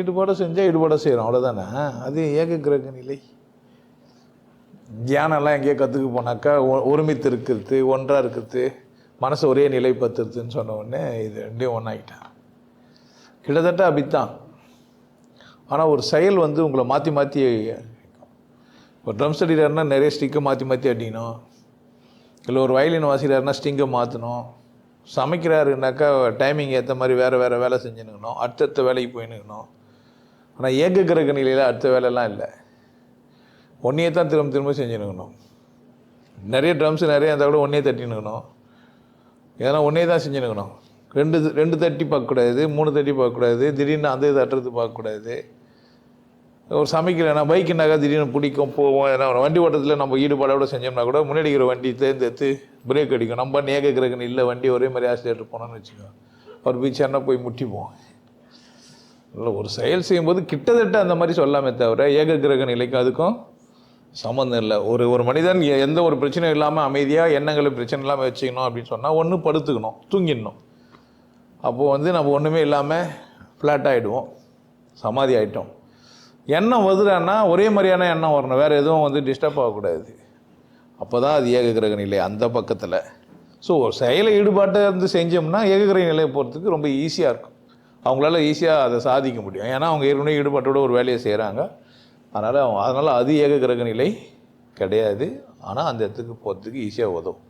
ஈடுபாட செஞ்சால் ஈடுபாட செய்கிறோம் அவ்வளோதானே அது ஏக கிரக நிலை. தியானம்லாம் எங்கேயோ கற்றுக்க போனாக்கா ஒருமித்து இருக்கிறது ஒன்றாக இருக்கிறது மனசு ஒரே நிலை பத்துறதுன்னு சொன்ன உடனே இது ரெண்டையும் ஒன்றாகிட்டேன் கிட்டத்தட்ட அப்படித்தான். ஆனால் ஒரு செயல் வந்து உங்களை மாற்றி மாற்றி ஒரு ட்ரம்ஸ் அடிக்கிறாருன்னா நிறைய ஸ்டிக்கை மாற்றி மாற்றி அடிக்கணும். இல்லை ஒரு வயலின் வாசிக்கிறாருன்னா ஸ்டிங்கை மாற்றணும் சமைக்கிறாருனாக்கா டைமிங் ஏற்ற மாதிரி வேறு வேறு வேலை செஞ்சுனுக்கணும் அடுத்தடுத்த வேலைக்கு போயினுக்கணும் ஆனால் ஏக கிரக நிலையில் அடுத்த வேலைலாம் இல்லை. ஒன்றையே தான் திரும்ப திரும்ப செஞ்சுனுக்கணும் நிறைய ட்ரம்ஸ் நிறைய இருந்தால் கூட ஒன்றே தட்டினுக்கணும் ஏன்னா ஒன்றே தான் செஞ்சுனுக்கணும் ரெண்டு ரெண்டு தட்டி பார்க்கக்கூடாது மூணு தட்டி பார்க்கக்கூடாது திடீர்னு அந்த இது தட்டுறது பார்க்கக்கூடாது. ஒரு சமைக்கிறேன் பைக்குனாக்கா திடீர்னு பிடிக்கும் போவோம் ஏன்னா வண்டி ஓட்டத்தில் நம்ம ஈடுபாடோட செஞ்சோம்னா கூட முன்னாடி இருக்கிற வண்டி தேர்ந்தெடுத்து பிரேக் அடிக்கும். நம்ம நேக கிரகன் இல்லை வண்டி ஒரே மாதிரி ஆக்சிடென்ட் போனோம்னு வச்சுக்கோங்க ஒரு பீச்சானா போய் முட்டிப்போம். இல்லை ஒரு செயல் செய்யும்போது கிட்டத்தட்ட அந்த மாதிரி சொல்லாமே தவிர ஏக கிரக நிலைக்கும் அதுக்கும் சம்மந்தம் இல்லை. ஒரு ஒரு மனிதன் எந்த ஒரு பிரச்சனையும் இல்லாமல் அமைதியாக எண்ணங்களை பிரச்சனை இல்லாமல் வச்சுக்கணும் அப்படின்னு சொன்னால் ஒன்று படுத்துக்கணும் தூங்கிடணும். அப்போது வந்து நம்ம ஒன்றுமே இல்லாமல் ஃப்ளாட் ஆகிடுவோம் சமாதி ஆகிட்டோம் எண்ணம் வருதுன்னா ஒரே மாதிரியான எண்ணம் வரணும் வேறு எதுவும் வந்து டிஸ்டர்ப் ஆகக்கூடாது. அப்போ தான் அது ஏக கிரக நிலை அந்த பக்கத்தில். ஸோ ஒரு செயலை ஈடுபாட்டை இருந்து செஞ்சோம்னா ஏக கிரக நிலையை போகிறதுக்கு ரொம்ப ஈஸியாக இருக்கும். அவங்களால ஈஸியாக அதை சாதிக்க முடியும். ஏன்னா அவங்க ஏற்கனவே ஈடுபாட்டோட ஒரு வேலையை செய்கிறாங்க அதனால் அவங்க அதனால் அது ஏக கிரக நிலை கிடையாது. ஆனால் அந்த இடத்துக்கு போகிறதுக்கு ஈஸியாக உதவும்.